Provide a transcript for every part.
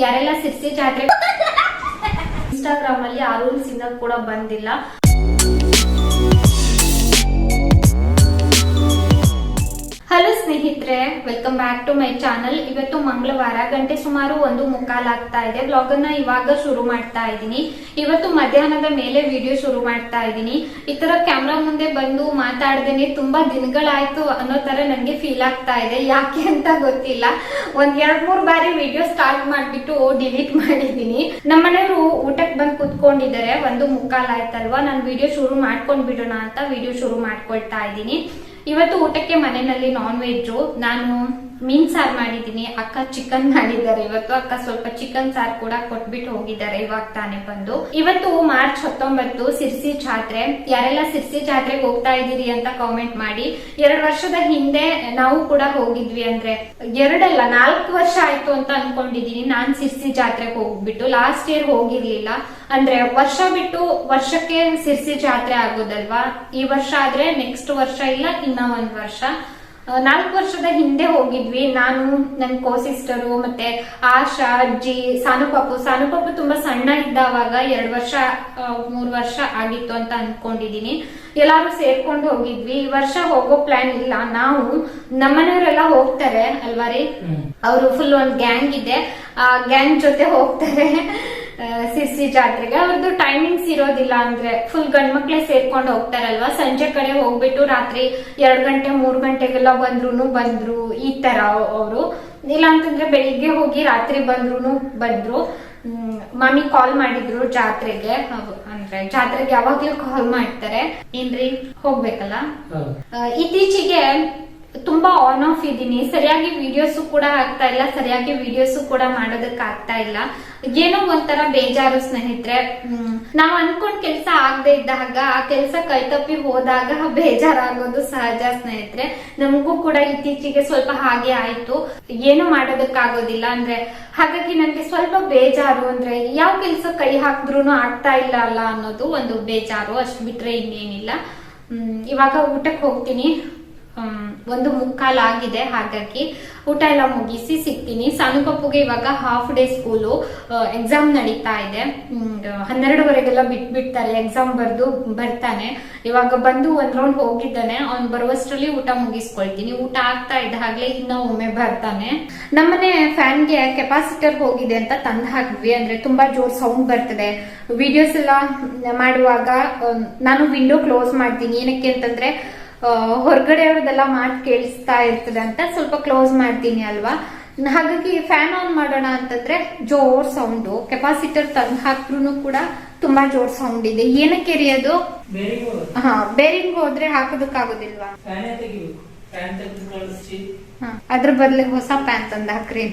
ಯಾರೆಲ್ಲ ಸಿರ್ಸಿ ಜಾತ್ರೆ ಇನ್ಸ್ಟಾಗ್ರಾಮ್ ಅಲ್ಲಿ ಆ ರೂಲ್ಸ್ ಕೂಡ ಬಂದಿಲ್ಲ. ಹಲೋ ಸ್ನೇಹಿತರೆ welcome back to my channel ಇವತ್ತು ಮಂಗಳವಾರ, ಗಂಟೆ ಸುಮಾರು ಒಂದು ಮುಕ್ಕಾಲ್ ಆಗ್ತಾ ಇದೆ. ಬ್ಲಾಗ್ ಅನ್ನ ಇವಾಗ ಶುರು ಮಾಡ್ತಾ ಇದ್ದೀನಿ. ಇವತ್ತು ಮಧ್ಯಾಹ್ನದ ಮೇಲೆ ವಿಡಿಯೋ ಶುರು ಮಾಡ್ತಾ ಇದ್ದೀನಿ. ಈ ತರ ಕ್ಯಾಮ್ರಾ ಮುಂದೆ ಬಂದು ಮಾತಾಡ್ದೇನೆ ತುಂಬಾ ದಿನಗಳಾಯ್ತು ಅನ್ನೋ ತರ ನನಗೆ ಫೀಲ್ ಆಗ್ತಾ ಇದೆ. ಯಾಕೆ ಅಂತ ಗೊತ್ತಿಲ್ಲ. ಒಂದ್ ಎರಡ್ ಮೂರ್ ಬಾರಿ ವಿಡಿಯೋ ಸ್ಟಾರ್ಟ್ ಮಾಡ್ಬಿಟ್ಟು ಡಿಲೀಟ್ ಮಾಡಿದೀನಿ ನಮ್ಮನೆಯವರು ಊಟಕ್ಕೆ ಬಂದು ಕುತ್ಕೊಂಡಿದ್ದಾರೆ. ಒಂದು ಮುಕ್ಕಾಲ್ ಆಯ್ತಲ್ವಾ? ನಾನು ವಿಡಿಯೋ ಶುರು ಮಾಡ್ಕೊಂಡ್ ಬಿಡೋಣ ಅಂತ ವಿಡಿಯೋ ಶುರು ಮಾಡ್ಕೊಳ್ತಾ ಇದ್ದೀನಿ. ಇವತ್ತು ಊಟಕ್ಕೆ ಮನೆಯಲ್ಲಿ ನಾನ್ ವೆಜ್ ನಾನು ಮೀನ್ ಸಾರ್ ಮಾಡಿದೀನಿ ಅಕ್ಕ ಚಿಕನ್ ಮಾಡಿದ್ದಾರೆ. ಇವತ್ತು ಅಕ್ಕ ಸ್ವಲ್ಪ ಚಿಕನ್ ಸಾರ್ ಕೂಡ ಕೊಟ್ಬಿಟ್ಟು ಹೋಗಿದ್ದಾರೆ. ಇವಾಗ ತಾನೇ ಬಂದು. ಇವತ್ತು ಮಾರ್ಚ್ ಹತ್ತೊಂಬತ್ತು ಸಿರ್ಸಿ ಜಾತ್ರೆ. ಯಾರೆಲ್ಲ ಸಿರ್ಸಿ ಜಾತ್ರೆಗೆ ಹೋಗ್ತಾ ಇದೀರಿ ಅಂತ ಕಾಮೆಂಟ್ ಮಾಡಿ. ಎರಡ್ ವರ್ಷದ ಹಿಂದೆ ನಾವು ಕೂಡ ಹೋಗಿದ್ವಿ ಅಂದ್ರೆ ಎರಡಲ್ಲ, ನಾಲ್ಕು ವರ್ಷ ಆಯ್ತು ಅಂತ ಅನ್ಕೊಂಡಿದೀನಿ. ನಾನ್ ಸಿರ್ಸಿ ಜಾತ್ರೆಗೆ ಹೋಗ್ಬಿಟ್ಟು. ಲಾಸ್ಟ್ ಇಯರ್ ಹೋಗಿರ್ಲಿಲ್ಲ. ಅಂದ್ರೆ ವರ್ಷ ಬಿಟ್ಟು ವರ್ಷಕ್ಕೆ ಸಿರ್ಸಿ ಜಾತ್ರೆ ಆಗೋದಲ್ವಾ? ಈ ವರ್ಷ ಆದ್ರೆ ನೆಕ್ಸ್ಟ್ ವರ್ಷ ಇಲ್ಲ, ಇನ್ನ ಒಂದ್ ವರ್ಷ. ನಾಲ್ಕು ವರ್ಷದ ಹಿಂದೆ ಹೋಗಿದ್ವಿ. ನಾನು ನನ್ನ ಕೋ ಸಿಸ್ಟರು ಮತ್ತೆ ಆಶಾ ಅಜ್ಜಿ ಸಾನುಪಾಪು. ಸಾನುಪಾಪು ತುಂಬಾ ಸಣ್ಣ ಇದ್ದಾವಾಗ ಎರಡ್ ವರ್ಷ ಮೂರ್ ವರ್ಷ ಆಗಿತ್ತು ಅಂತ ಅನ್ಕೊಂಡಿದೀನಿ ಎಲ್ಲಾರು ಸೇರ್ಕೊಂಡು ಹೋಗಿದ್ವಿ. ಈ ವರ್ಷ ಹೋಗೋ ಪ್ಲಾನ್ ಇಲ್ಲ. ನಾವು ನಮ್ಮನೆಯವರೆಲ್ಲ ಹೋಗ್ತಾರೆ ಅಲ್ವಾ ರೀ? ಅವರು ಫುಲ್ ಒಂದ್ ಗ್ಯಾಂಗ್ ಇದೆ. ಆ ಗ್ಯಾಂಗ್ ಜೊತೆ ಹೋಗ್ತಾರೆ. ಸಿರ್ಸಿ ಜಾತ್ರೆಗೆ. ಅವ್ರದ್ದು ಟೈಮಿಂಗ್ಸ್ ಇರೋದಿಲ್ಲ ಅಂದ್ರೆ ಫುಲ್ ಗಂಡ್ಮಕ್ಳೇ ಸೇರ್ಕೊಂಡು ಹೋಗ್ತಾರಲ್ವಾ? ಸಂಜೆ ಕಡೆ ಹೋಗ್ಬಿಟ್ಟು ರಾತ್ರಿ ಎರಡ್ ಗಂಟೆ ಮೂರ್ ಗಂಟೆಗೆಲ್ಲ ಬಂದ್ರು ಬಂದ್ರು ಈ ತರ ಅವರು. ಇಲ್ಲ ಅಂತಂದ್ರೆ ಬೆಳಿಗ್ಗೆ ಹೋಗಿ ರಾತ್ರಿ ಬಂದ್ರು. ಬಂದ್ರು ಮಮ್ಮಿ ಕಾಲ್ ಮಾಡಿದ್ರು ಜಾತ್ರೆಗೆ. ಅಂದ್ರೆ ಜಾತ್ರೆಗೆ ಯಾವಾಗ್ಲೂ ಕಾಲ್ ಮಾಡ್ತಾರೆ. ಏನ್ರಿ? ಹೋಗ್ಬೇಕಲ್ಲ? ಇತ್ತೀಚೆಗೆ ತುಂಬಾ ಆನ್ ಆಫ್ ಇದ್ದೀನಿ ಸರಿಯಾಗಿ ವಿಡಿಯೋಸ್ ಕೂಡ ಆಗ್ತಾ ಇಲ್ಲ. ಸರಿಯಾಗಿ ವಿಡಿಯೋಸ್ ಕೂಡ ಮಾಡೋದಕ್ಕೆ ಆಗ್ತಾ ಇಲ್ಲ. ಏನೋ ಒಂಥರ ಬೇಜಾರು ಸ್ನೇಹಿತರೆ. ನಾವ್ ಅನ್ಕೊಂಡ್ ಕೆಲ್ಸ ಆಗದೆ ಇದ್ದಾಗ ಆ ಕೆಲ್ಸ ಕೈತಪ್ಪಿ ಹೋದಾಗ ಬೇಜಾರಾಗೋದು ಸಹಜ ಸ್ನೇಹಿತರೆ. ನಮಗೂ ಕೂಡ ಇತ್ತೀಚೆಗೆ ಸ್ವಲ್ಪ ಹಾಗೆ ಆಯ್ತು. ಏನು ಮಾಡೋದಕ್ಕಾಗೋದಿಲ್ಲ ಅಂದ್ರೆ ಹಾಗಾಗಿ ನನ್ಗೆ ಸ್ವಲ್ಪ ಬೇಜಾರು ಅಂದ್ರೆ ಯಾವ ಕೆಲ್ಸ ಕೈ ಹಾಕಿದ್ರು ಆಗ್ತಾ ಇಲ್ಲ ಅಲ್ಲ ಅನ್ನೋದು ಒಂದು ಬೇಜಾರು. ಅಷ್ಟು ಬಿಟ್ರೆ ಇನ್ನೇನಿಲ್ಲ. ಹ್ಮ್, ಇವಾಗ ಊಟಕ್ಕೆ ಹೋಗ್ತೀನಿ. ಹ್ಮ್, ಒಂದು ಮುಕ್ಕಾಲ್ ಆಗಿದೆ, ಹಾಗಾಗಿ ಊಟ ಎಲ್ಲ ಮುಗಿಸಿ ಸಿಗ್ತೀನಿ. ಸಾನು ಪಪ್ಪುಗೆ ಇವಾಗ ಹಾಫ್ ಡೇ ಸ್ಕೂಲು ಎಕ್ಸಾಮ್ ನಡೀತಾ ಇದೆ. ಹನ್ನೆರಡುವರೆಗೆಲ್ಲ ಬಿಟ್ಬಿಡ್ತಾರೆ ಎಕ್ಸಾಮ್ ಬರ್ದು, ಬರ್ತಾನೆ. ಇವಾಗ ಬಂದು ಒಂದ್ ರೌಂಡ್ ಹೋಗಿದ್ದಾನೆ. ಅವ್ನು ಬರುವಷ್ಟರಲ್ಲಿ ಊಟ ಮುಗಿಸ್ಕೊಳ್ತೀನಿ. ಊಟ ಆಗ್ತಾ ಇದ್ದ ಹಾಗೆ ಇನ್ನ ಒಮ್ಮೆ ಬರ್ತಾನೆ. ನಮ್ಮನೆ ಫ್ಯಾನ್ಗೆ ಕೆಪಾಸಿಟರ್ ಹೋಗಿದೆ ಅಂತ ತಂದ ಹಾಕಿದ್ವಿ. ಅಂದ್ರೆ ತುಂಬಾ ಜೋರ್ ಸೌಂಡ್ ಬರ್ತದೆ. ವಿಡಿಯೋಸ್ ಎಲ್ಲ ಮಾಡುವಾಗ ನಾನು ವಿಂಡೋ ಕ್ಲೋಸ್ ಮಾಡ್ತೀನಿ. ಏನಕ್ಕೆ ಅಂತಂದ್ರೆ ಹೊರಗಡೆ ಅವ್ರದ್ದೆಲ್ಲ ಮಾತು ಕೇಳಿಸ್ತಾ ಇರ್ತದೆ ಅಂತ ಸ್ವಲ್ಪ ಕ್ಲೋಸ್ ಮಾಡ್ತೀನಿ ಅಲ್ವಾ? ಹಾಗಾಗಿ ಫ್ಯಾನ್ ಆನ್ ಮಾಡೋಣ ಅಂತಂದ್ರೆ ಜೋರ್ ಸೌಂಡು ಕೆಪಾಸಿಟರ್ ತಂದು ಹಾಕ್ರು ಕೂಡ ತುಂಬಾ ಜೋರ್ ಸೌಂಡ್ ಇದೆ. ಏನಕ್ಕೆ ರೀ ಅದು? ಹಾ ಬೇರಿಂಗ್ ಹೋದ್ರೆ ಹಾಕೋದಕ್ಕಾಗೋದಿಲ್ವಾ? ಅದ್ರ ಬದಲಿಗೆ ಹೊಸ ಪ್ಯಾನ್ ತಂದು ಹಾಕ್ರಿ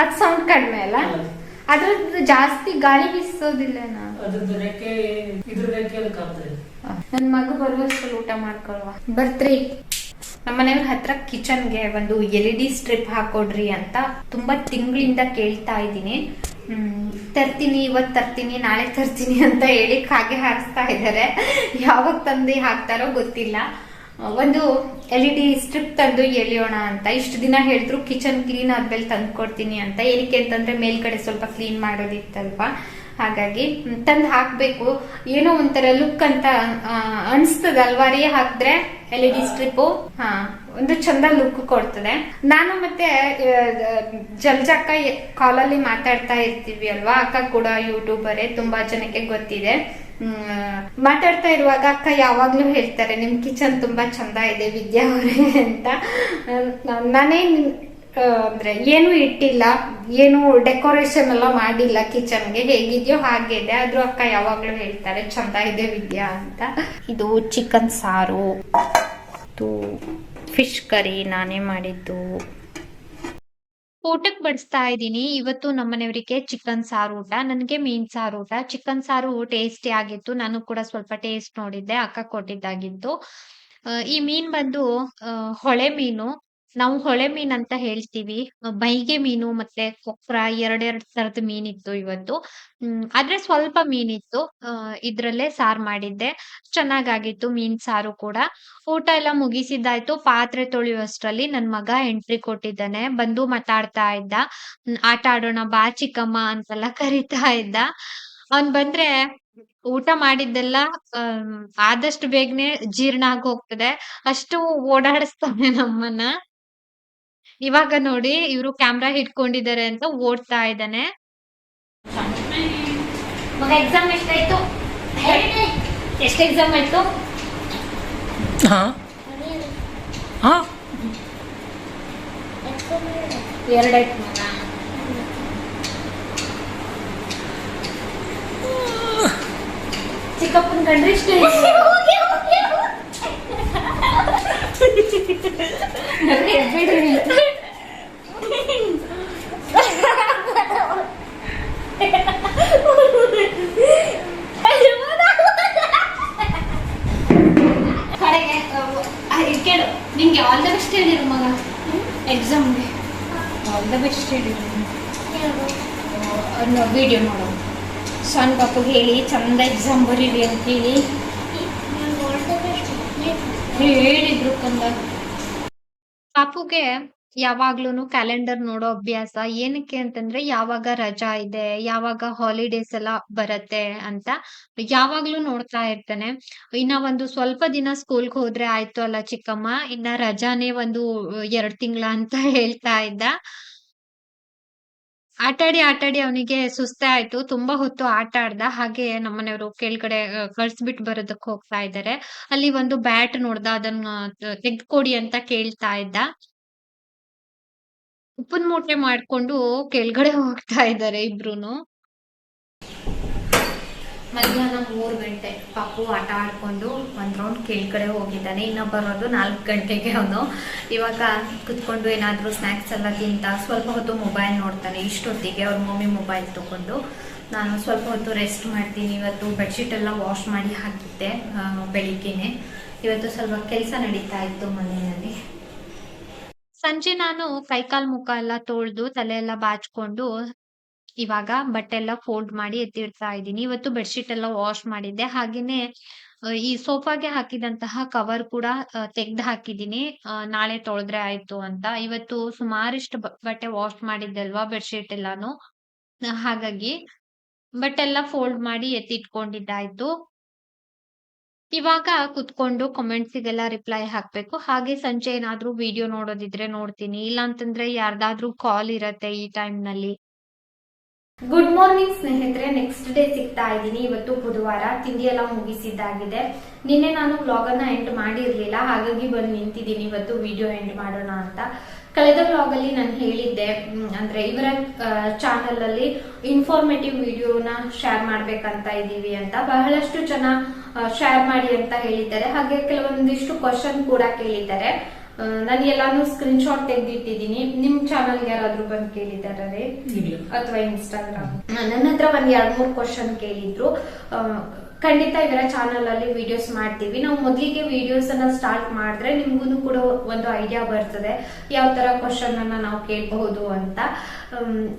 ಅದ್ ಸೌಂಡ್ ಕಡಿಮೆ ಅಲ್ಲ? ಅದ್ರದ್ದು ಜಾಸ್ತಿ ಗಾಳಿ ಬೀಸೋದಿಲ್ಲನಾ ನನ್ ಮಗ ಬರುವಷ್ಟು ಊಟ ಮಾಡ್ಕೊಳ್ವಾ. ಬರ್ತ್ರಿ. ನಮ್ಮನೆಯವ್ರ ಹತ್ರ ಕಿಚನ್ಗೆ ಒಂದು ಎಲ್ ಇ ಡಿ ಸ್ಟ್ರಿಪ್ ಹಾಕೊಡ್ರಿ ಅಂತ ತುಂಬಾ ತಿಂಗಳಿಂದ ಕೇಳ್ತಾ ಇದ್ದೀನಿ. ತರ್ತೀನಿ, ಇವತ್ ತರ್ತೀನಿ, ನಾಳೆ ತರ್ತೀನಿ ಅಂತ ಹೇಳಿ ಹಾಗೆ ಹಾರಿಸ್ತಾ ಇದ್ದಾರೆ ಯಾವಾಗ ತಂದು ಹಾಕ್ತಾರೋ ಗೊತ್ತಿಲ್ಲ. ಒಂದು ಎಲ್ ಇ ಡಿ ಸ್ಟ್ರಿಪ್ ತಂದು ಎಳಿಯೋಣ ಅಂತ. ಇಷ್ಟು ದಿನ ಹೇಳಿದ್ರು ಕಿಚನ್ ಕ್ಲೀನ್ ಆದ್ಮೇಲೆ ತಂದು ಕೊಡ್ತೀನಿ ಅಂತ. ಏನಕ್ಕೆ ಅಂತಂದ್ರೆ ಮೇಲ್ಗಡೆ ಸ್ವಲ್ಪ ಕ್ಲೀನ್ ಮಾಡೋದಿತ್ತಲ್ವಾ. ಹಾಗಾಗಿ ತಂದು ಹಾಕ್ಬೇಕು. ಏನೋ ಒಂಥರ ಲುಕ್ ಅಂತ ಅನ್ಸ್ತದ ಅಲ್ವಾ ರೀ ಹಾಕಿದ್ರೆ ಎಲ್ ಇ ಡಿ ಸ್ಟ್ರಿಪ್ಪು ಹಾ, ಒಂದು ಚಂದ ಲುಕ್ ಕೊಡ್ತದೆ. ನಾನು ಮತ್ತೆ ಜಲ್ಜಕ್ಕ ಕಾಲಲ್ಲಿ ಮಾತಾಡ್ತಾ ಇರ್ತೀವಿ ಅಲ್ವಾ? ಅಕ್ಕ ಕೂಡ ಯೂಟ್ಯೂಬರ್ ತುಂಬಾ ಜನಕ್ಕೆ ಗೊತ್ತಿದೆ. ಮಾತಾಡ್ತಾ ಇರುವಾಗ ಅಕ್ಕ ಯಾವಾಗ್ಲೂ ಹೇಳ್ತಾರೆ, ನಿಮ್ ಕಿಚನ್ ತುಂಬಾ ಚಂದ ಇದೆ, ವಿದ್ಯಾ ಅವರೇ ಅಂತ. ನಾನೇ ಅಂದ್ರೆ ಏನು ಇಟ್ಟಿಲ್ಲ, ಏನು ಡೆಕೋರೇಷನ್ ಎಲ್ಲ ಮಾಡಿಲ್ಲ ಕಿಚನ್ಗೆ ಹೇಗಿದೆಯೋ ಹಾಗೆ ಇದೆ. ಆದ್ರೂ ಅಕ್ಕ ಯಾವಾಗ್ಲೂ ಹೇಳ್ತಾರೆ, ಚಂದ ಇದೆ ವಿದ್ಯಾ ಅಂತ. ಇದು ಚಿಕನ್ ಸಾರು. ಫಿಶ್ ಕರಿ ನಾನೇ ಮಾಡಿದ್ದು. ಊಟಕ್ಕೆ ಬಡಿಸ್ತಾ ಇದ್ದೀನಿ. ಇವತ್ತು ನಮ್ಮನೆಯವರಿಗೆ ಚಿಕನ್ ಸಾರು ಊಟ. ನನಗೆ ಮೀನ್ ಸಾರು ಊಟ. ಚಿಕನ್ ಸಾರು ಟೇಸ್ಟಿ ಆಗಿತ್ತು. ನಾನು ಕೂಡ ಸ್ವಲ್ಪ ಟೇಸ್ಟ್ ನೋಡಿದ್ದೆ. ಅಕ್ಕ ಕೊಟ್ಟಿದ್ದಾಗಿತ್ತು. ಈ ಮೀನ್ ಬಂದು ಹೊಳೆ ಮೀನು. ನಾವು ಹೊಳೆ ಮೀನ್ ಅಂತ ಹೇಳ್ತೀವಿ. ಬೈಗೆ ಮೀನು ಮತ್ತೆ ಕೊಕ್ರ ತರದ ಮೀನಿತ್ತು ಇವತ್ತು. ಹ್ಮ್, ಆದ್ರೆ ಸ್ವಲ್ಪ ಮೀನಿತ್ತು. ಆ, ಇದ್ರಲ್ಲೇ ಸಾರ್ ಮಾಡಿದ್ದೆ. ಚೆನ್ನಾಗಾಗಿತ್ತು ಮೀನ್ ಸಾರು ಕೂಡ. ಊಟ ಎಲ್ಲ ಮುಗಿಸಿದ್ದಾಯ್ತು. ಪಾತ್ರೆ ತೊಳೆಯುವಷ್ಟ್ರಲ್ಲಿ ನನ್ ಮಗ ಎಂಟ್ರಿ ಕೊಟ್ಟಿದ್ದಾನೆ. ಬಂದು ಮಾತಾಡ್ತಾ ಇದ್ದ. ಆಟ ಆಡೋಣ ಬಾ ಚಿಕ್ಕಮ್ಮ ಅಂತೆಲ್ಲ ಕರಿತಾ ಇದ್ದ. ಅವ್ನ್ ಬಂದ್ರೆ ಊಟ ಮಾಡಿದ್ದೆಲ್ಲ ಆದಷ್ಟು ಬೇಗನೆ ಜೀರ್ಣ ಆಗೋಗ್ತದೆ. ಅಷ್ಟು ಓಡಾಡಿಸ್ತಾನೆ ನಮ್ಮನ್ನ. ಇವಾಗ ನೋಡಿ ಇವರು ಕ್ಯಾಮ್ರಾ ಹಿಡ್ಕೊಂಡಿದ್ದಾರೆ ಅಂತ ಓಡ್ತಾ ಇದ್ದಾನೆ. ಮಗ ಎಕ್ಸಾಮ್ ಎಷ್ಟಾಯ್ತು? ಎಷ್ಟು ಎಕ್ಸಾಮ್ ಆಯ್ತು? ಹಾ. ಹಾ. ಎರಡಾಯ್ತು ಮಗ ಚಿಕ್ಕಪ್ಪನ ಕಂಡ್ರೆ ಇಷ್ಟ ವಿಡಿಯೋ ನೋಡು ಸಣ್ಣ ಪಾಪಗೆ ಹೇಳಿ, ಚಂದ ಎಕ್ಸಾಮ್ ಬರೀರಿ ಅಂತ ಹೇಳಿ ಹೇಳಿದ್ರು ಕಂದ. ಪಾಪುಗೆ ಯಾವಾಗ್ಲೂ ಕ್ಯಾಲೆಂಡರ್ ನೋಡೋ ಅಭ್ಯಾಸ ಏನಕ್ಕೆ ಅಂತಂದ್ರೆ ಯಾವಾಗ ರಜಾ ಇದೆ, ಯಾವಾಗ ಹಾಲಿಡೇಸ್ ಎಲ್ಲ ಬರತ್ತೆ ಅಂತ ಯಾವಾಗ್ಲೂ ನೋಡ್ತಾ ಇರ್ತಾನೆ. ಇನ್ನ ಒಂದು ಸ್ವಲ್ಪ ದಿನ ಸ್ಕೂಲ್ಗೆ ಹೋದ್ರೆ ಆಯ್ತು ಅಲ್ಲ ಚಿಕ್ಕಮ್ಮ, ಇನ್ನ ರಜಾನೇ ಒಂದು, ಎರಡ್ ತಿಂಗಳ ಅಂತ ಹೇಳ್ತಾ ಇದ್ದ. ಆಟಾಡಿ ಆಟಾಡಿ ಅವನಿಗೆ ಸುಸ್ತೆ ಆಯ್ತು ತುಂಬಾ ಹೊತ್ತು ಆಟ ಆಡ್ದ. ಹಾಗೆ ನಮ್ಮನೆಯವರು ಕೆಳಗಡೆ ಕಳ್ಸ್ಬಿಟ್ ಬರೋದಕ್ಕೆ ಹೋಗ್ತಾ ಇದ್ದಾರೆ ಅಲ್ಲಿ ಒಂದು ಬ್ಯಾಟ್ ನೋಡ್ದ. ಅದನ್ನ ತೆಗ್ದುಕೊಡಿ ಅಂತ ಕೇಳ್ತಾ ಇದ್ದ. ಉಪ್ಪಿನ ಮೂಟೆ ಮಾಡ್ಕೊಂಡು ಕೆಳಗಡೆ ಹೋಗ್ತಾ ಇದ್ದಾರೆ ಇಬ್ರುನು. ಮಧ್ಯಾಹ್ನ ಮೂರು ಗಂಟೆ ಪಾಪು ಆಟ ಆಡ್ಕೊಂಡು ಒಂದ್ ರೌಂಡ್ ಕೆಳಗಡೆ ಹೋಗಿದ್ದಾನೆ. ಇನ್ನ ಬರೋದು ನಾಲ್ಕು ಗಂಟೆಗೆ ಅವನು. ಇವಾಗ ಕುತ್ಕೊಂಡು ಏನಾದ್ರೂ ಸ್ನಾಕ್ಸ್ ಎಲ್ಲ ತಿಂತ ಸ್ವಲ್ಪ ಹೊತ್ತು ಮೊಬೈಲ್ ನೋಡ್ತಾನೆ. ಇಷ್ಟೊತ್ತಿಗೆ ಅವ್ರ ಮಮ್ಮಿ ಮೊಬೈಲ್ ತಗೊಂಡು, ನಾನು ಸ್ವಲ್ಪ ಹೊತ್ತು ರೆಸ್ಟ್ ಮಾಡ್ತೀನಿ. ಇವತ್ತು ಬೆಡ್ಶೀಟ್ ಎಲ್ಲ ವಾಶ್ ಮಾಡಿ ಹಾಕಿದ್ದೆ ಬೆಳಿಗ್ಗೆನೆ. ಇವತ್ತು ಸ್ವಲ್ಪ ಕೆಲಸ ನಡೀತಾ ಇತ್ತು ಮನೆಯಲ್ಲಿ. ಸಂಜೆ ನಾನು ಕೈಕಾಲ್ ಮುಖ ಎಲ್ಲ ತೊಳೆದು ತಲೆ ಎಲ್ಲ ಬಾಚ್ಕೊಂಡು ಇವಾಗ ಬಟ್ಟೆ ಎಲ್ಲ ಫೋಲ್ಡ್ ಮಾಡಿ ಎತ್ತಿಡ್ತಾ ಇದ್ದೀನಿ. ಇವತ್ತು ಬೆಡ್ಶೀಟ್ ಎಲ್ಲ ವಾಶ್ ಮಾಡಿದ್ದೆ. ಹಾಗೇನೆ ಈ ಸೋಫಾಗೆ ಹಾಕಿದಂತಹ ಕವರ್ ಕೂಡ ತೆಗ್ದು ಹಾಕಿದೀನಿ ನಾಳೆ ತೊಳೆದ್ರೆ ಆಯ್ತು ಅಂತ. ಇವತ್ತು ಸುಮಾರಿಷ್ಟು ಬಟ್ಟೆ ವಾಶ್ ಮಾಡಿದ್ದೆ ಅಲ್ವಾ ಬೆಡ್ಶೀಟ್ ಎಲ್ಲಾನು ಹಾಗಾಗಿ ಬಟ್ಟೆ ಎಲ್ಲ ಫೋಲ್ಡ್ ಮಾಡಿ ಎತ್ತಿಟ್ಕೊಂಡಿದ್ದಾಯ್ತು. ಇವಾಗ ಕುತ್ಕೊಂಡು ಕಾಮೆಂಟ್ಸಿಗೆಲ್ಲ ರಿಪ್ಲೈ ಹಾಕ್ಬೇಕು. ಹಾಗೆ ಸಂಜೆ ಏನಾದ್ರೂ ವಿಡಿಯೋ ನೋಡೋದಿದ್ರೆ ನೋಡ್ತೀನಿ. ಇಲ್ಲ ಅಂತಂದ್ರೆ ಯಾರ್ದಾದ್ರೂ ಕಾಲ್ ಇರತ್ತೆ ಈ ಟೈಮ್ನಲ್ಲಿ. ಗುಡ್ ಮಾರ್ನಿಂಗ್ ಸ್ನೇಹಿತರೆ. ನೆಕ್ಸ್ಟ್ ಡೇ ಸಿಗ್ತಾ ಇದ್ದೀನಿ. ಇವತ್ತು ಬುಧವಾರ ತಿಂಡಿ ಎಲ್ಲ ಮುಗಿಸಿದ್ದಾಗಿದೆ. ನಿನ್ನೆ ನಾನು ವ್ಲಾಗ್ ಅನ್ನ ಎಂಡ್ ಮಾಡಿರ್ಲಿಲ್ಲ. ಹಾಗಾಗಿ ಬಂದು ನಿಂತಿದ್ದೀನಿ. ಇವತ್ತು ವಿಡಿಯೋ ಎಂಡ್ ಮಾಡೋಣ ಅಂತ. ಕಳೆದ ವ್ಲಾಗ್ ಅಲ್ಲಿ ನಾನು ಹೇಳಿದ್ದೆ ಅಂದ್ರೆ ಇವರ ಚಾನಲ್ ಅಲ್ಲಿ ಇನ್ಫಾರ್ಮೇಟಿವ್ ವಿಡಿಯೋನ ಶೇರ್ ಮಾಡ್ಬೇಕಂತ ಇದೀವಿ ಅಂತ. ಬಹಳಷ್ಟು ಜನ ಶೇರ್ ಮಾಡಿ ಅಂತ ಹೇಳಿದ್ದಾರೆ. ಹಾಗೆ ಕೆಲವೊಂದಿಷ್ಟು ಕ್ವಶನ್ ಕೂಡ ಕೇಳಿದ್ದಾರೆ. ನಾನು ಎಲ್ಲಾನು ಸ್ಕ್ರೀನ್ ಶಾಟ್ ತೆಗೆದಿಟ್ಟಿದ್ದೀನಿ. ನಿಮ್ ಚಾನಲ್ ಯಾರಾದ್ರೂ ಬಂದು ಕೇಳಿದಾರೆ ಅಥವಾ ಇನ್ಸ್ಟಾಗ್ರಾಮ್ ನನ್ನ ಹತ್ರ ಒಂದ್ ಎರಡ್ ಮೂರ್ ಕ್ವಶನ್ ಕೇಳಿದ್ರು ಖಂಡಿತ ಇವರ ಚಾನಲ್ ಅಲ್ಲಿ ವಿಡಿಯೋಸ್ ಮಾಡ್ತೀವಿ. ನಾವು ಮೊದಲಿಗೆ ವಿಡಿಯೋಸ್ ಅನ್ನ ಸ್ಟಾರ್ಟ್ ಮಾಡಿದ್ರೆ ನಿಮ್ಗೂ ಕೂಡ ಒಂದು ಐಡಿಯಾ ಬರ್ತದೆ. ಯಾವ ತರ ಕ್ವಶನ್ ಅನ್ನ ನಾವು ಕೇಳಬಹುದು ಅಂತ.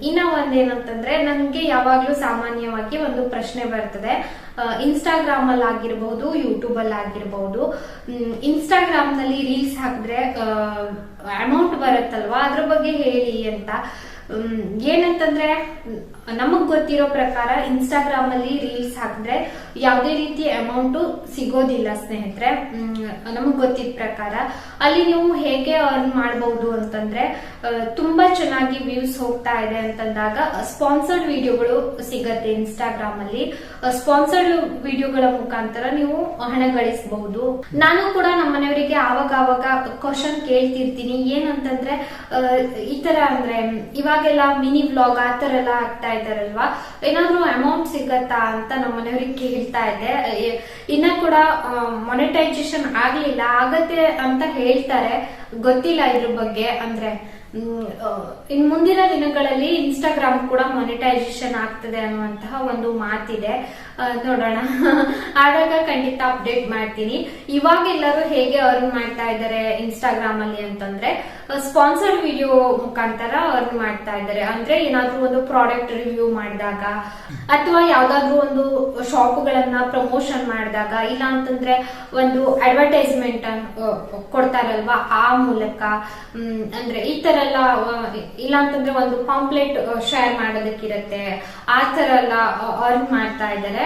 ಇನ್ನ ಒಂದೇನಂತಂದ್ರೆ ನನ್ಗೆ ಯಾವಾಗ್ಲೂ ಸಾಮಾನ್ಯವಾಗಿ ಒಂದು ಪ್ರಶ್ನೆ ಬರ್ತದೆ. ಇನ್ಸ್ಟಾಗ್ರಾಮ್ ಅಲ್ಲಿ ಆಗಿರ್ಬಹುದು ಯೂಟ್ಯೂಬ್ ಅಲ್ಲಿ ಆಗಿರ್ಬಹುದು ಇನ್ಸ್ಟಾಗ್ರಾಮ್ನಲ್ಲಿ ರೀಲ್ಸ್ ಹಾಕಿದ್ರೆ ಅಮೌಂಟ್ ಬರುತ್ತಲ್ವಾ? ಅದ್ರ ಬಗ್ಗೆ ಹೇಳಿ ಅಂತ. ಏನಂತಂದ್ರೆ, ನಮಗ್ ಗೊತ್ತಿರೋ ಪ್ರಕಾರ ಇನ್ಸ್ಟಾಗ್ರಾಮ್ ಅಲ್ಲಿ ರೀಲ್ಸ್ ಹಾಕಿದ್ರೆ ಯಾವುದೇ ರೀತಿ ಅಮೌಂಟ್ ಸಿಗೋದಿಲ್ಲ, ಸ್ನೇಹಿತರೆ. ನಮಗ್ ಗೊತ್ತಿದ ಪ್ರಕಾರ. ಅಲ್ಲಿ ನೀವು ಹೇಗೆ ಅರ್ನ್ ಮಾಡಬಹುದು ಅಂತಂದ್ರೆ ತುಂಬಾ ಚೆನ್ನಾಗಿ ವ್ಯೂಸ್ ಹೋಗ್ತಾ ಇದೆ ಅಂತಂದಾಗ ಸ್ಪಾನ್ಸರ್ಡ್ ವಿಡಿಯೋಗಳು ಸಿಗತ್ತೆ ಇನ್ಸ್ಟಾಗ್ರಾಮ್ ಅಲ್ಲಿ ಸ್ಪಾನ್ಸರ್ಡ್ ವಿಡಿಯೋಗಳ ಮುಖಾಂತರ ನೀವು ಹಣ ಗಳಿಸಬಹುದು ನಾನು ಕೂಡ ನಮ್ಮ ಮನೆಯವರಿಗೆ ಆವಾಗ ಆವಾಗ ಕ್ವಶನ್ ಕೇಳ್ತಿರ್ತೀನಿ. ಏನಂತಂದ್ರೆ ಈ ತರ ಅಂದ್ರೆ ಇವಾಗೆಲ್ಲ ಮಿನಿ ವ್ಲಾಗ್ ಆ ತರ ಎಲ್ಲ ಆಗ್ತಾ ಇದಾರಲ್ವಾ ಏನಾದ್ರೂ ಅಮೌಂಟ್ ಸಿಗತ್ತಾ ಅಂತ ನಮ್ಮ ಮನೆಯವ್ರಿಗೆ ಕೇಳ್ತಾ ಇದ್ದೆ. ಎ- ಇನ್ನ ಕೂಡ ಮೊನಿಟೈಸೇಷನ್ ಆಗ್ಲಿಲ್ಲ. ಆಗತ್ತೆ ಅಂತ ಹೇಳ್ತಾರೆ. ಗೊತ್ತಿಲ್ಲ ಇದ್ರ ಬಗ್ಗೆ. ಅಂದ್ರೆ ಇನ್ ಮುಂದಿನ ದಿನಗಳಲ್ಲಿ ಇನ್ಸ್ಟಾಗ್ರಾಮ್ ಕೂಡ ಮೊನಿಟೈಸೇಷನ್ ಆಗ್ತದೆ ಅನ್ನುವಂತಹ ಒಂದು ಮಾತಿದೆ. ನೋಡೋಣ. ಆದಾಗ ಖಂಡಿತ ಅಪ್ಡೇಟ್ ಮಾಡ್ತೀನಿ. ಇವಾಗ ಎಲ್ಲರೂ ಹೇಗೆ ಅರ್ನ್ ಮಾಡ್ತಾ ಇದ್ದಾರೆ ಇನ್ಸ್ಟಾಗ್ರಾಮ್ ಅಲ್ಲಿ ಅಂತಂದ್ರೆ ಸ್ಪಾನ್ಸರ್ಡ್ ವಿಡಿಯೋ ಮುಖಾಂತರ ಅರ್ನ್ ಮಾಡ್ತಾ ಇದ್ದಾರೆ. ಅಂದ್ರೆ ಏನಾದ್ರೂ ಒಂದು ಪ್ರಾಡಕ್ಟ್ ರಿವ್ಯೂ ಮಾಡಿದಾಗ, ಅಥವಾ ಯಾವ್ದಾದ್ರು ಒಂದು ಶಾಪ್ಗಳನ್ನ ಪ್ರಮೋಷನ್ ಮಾಡಿದಾಗ, ಇಲ್ಲ ಅಂತಂದ್ರೆ ಒಂದು ಅಡ್ವರ್ಟೈಸ್ಮೆಂಟ್ ಕೊಡ್ತಾರಲ್ವಾ, ಆ ಮೂಲಕ ಅಂದ್ರೆ ಈ ತರ ಎಲ್ಲ ಇಲ್ಲ ಅಂತಂದ್ರೆ ಒಂದು ಪಾಂಪ್ಲೆಟ್ ಶೇರ್ ಮಾಡೋದಕ್ಕಿರತ್ತೆ. ಆ ತರ ಎಲ್ಲ ಅರ್ನ್ ಮಾಡ್ತಾ ಇದ್ದಾರೆ.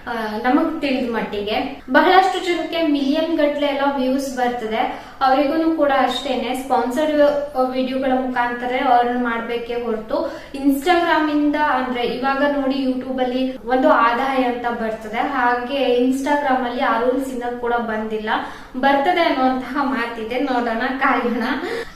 ನಮಗ್ ತಿಳಿದ ಮಟ್ಟಿಗೆ. ಬಹಳಷ್ಟು ಜನಕ್ಕೆ ಮಿಲಿಯನ್ ಗಟ್ಲೆ ಎಲ್ಲ ವ್ಯೂಸ್ ಬರ್ತದೆ. ಅವರಿಗೂ ಕೂಡ ಅಷ್ಟೇನೆ ಸ್ಪಾನ್ಸರ್ಡ್ ವಿಡಿಯೋಗಳ ಮುಖಾಂತರ ಅರ್ನ್ ಮಾಡ್ಬೇಕೇ ಹೊರತು ಇನ್ಸ್ಟಾಗ್ರಾಮ್ ಇಂದ ಅಂದ್ರೆ ಇವಾಗ ನೋಡಿ ಯೂಟ್ಯೂಬ್ ಅಲ್ಲಿ ಒಂದು ಆದಾಯ ಅಂತ ಬರ್ತದೆ. ಹಾಗೆ ಇನ್ಸ್ಟಾಗ್ರಾಮ್ ಅಲ್ಲಿ ಆ ರೂಲ್ಸ್ ಇಂದ ಕೂಡ ಬಂದಿಲ್ಲ. ಬರ್ತದೆ ಅನ್ನುವಂತಹ ಮಾತಿದೆ. ನೋಡೋಣ, ಕಾಯೋಣ.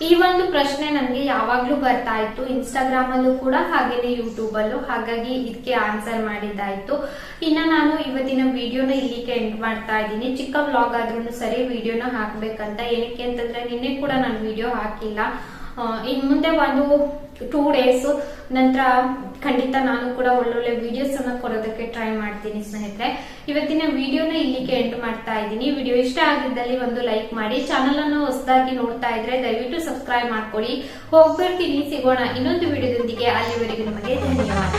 ಈ ಒಂದು ಪ್ರಶ್ನೆ ನನಗೆ ಯಾವಾಗ್ಲೂ ಬರ್ತಾ ಇತ್ತು. ಇನ್ಸ್ಟಾಗ್ರಾಮ್ ಅಲ್ಲೂ ಕೂಡ ಹಾಗೇನೆ ಯೂಟ್ಯೂಬ್ ಅಲ್ಲೂ. ಹಾಗಾಗಿ ಇದಕ್ಕೆ ಆನ್ಸರ್ ಮಾಡಿದ್ದಾಯ್ತು. ಇನ್ನ ನಾನು ಇವತ್ತಿನ ವಿಡಿಯೋನ ಇಲ್ಲಿಗೆ ಎಂಡ್ ಮಾಡ್ತಾ ಇದ್ದೀನಿ. ಚಿಕ್ಕ ವ್ಲಾಗ್ ಆದ್ರೂ ಸರಿ ವಿಡಿಯೋನ ಹಾಕ್ಬೇಕಂತ ಏನಕ್ಕೆ ಅಂತಂದ್ರೆ ನಿನ್ನೆ ಕೂಡ ನಾನು ವಿಡಿಯೋ ಹಾಕಿಲ್ಲ. ಇನ್ ಮುಂದೆ ಒಂದು ಟೂ ಡೇಸ್ ನಂತರ ಖಂಡಿತ ನಾನು ಕೂಡ ಒಳ್ಳೊಳ್ಳೆ ವಿಡಿಯೋಸ್ ಅನ್ನ ಕೊಡೋದಕ್ಕೆ ಟ್ರೈ ಮಾಡ್ತೀನಿ ಸ್ನೇಹಿತರೆ. ಇವತ್ತಿನ ವಿಡಿಯೋನ ಇಲ್ಲಿಗೆ ಎಂಡ್ ಮಾಡ್ತಾ ಇದ್ದೀನಿ. ವಿಡಿಯೋ ಇಷ್ಟ ಆಗಿದ್ದಲ್ಲಿ ಒಂದು ಲೈಕ್ ಮಾಡಿ. ಚಾನಲ್ ಅನ್ನು ಹೊಸದಾಗಿ ನೋಡ್ತಾ ಇದ್ರೆ ದಯವಿಟ್ಟು ಸಬ್ಸ್ಕ್ರೈಬ್ ಮಾಡ್ಕೊಳ್ಳಿ. ಹೋಗ್ಬರ್ತೀನಿ. ಸಿಗೋಣ ಇನ್ನೊಂದು ವಿಡಿಯೋದೊಂದಿಗೆ. ಅಲ್ಲಿವರೆಗೂ ನಮಗೆ ಧನ್ಯವಾದ.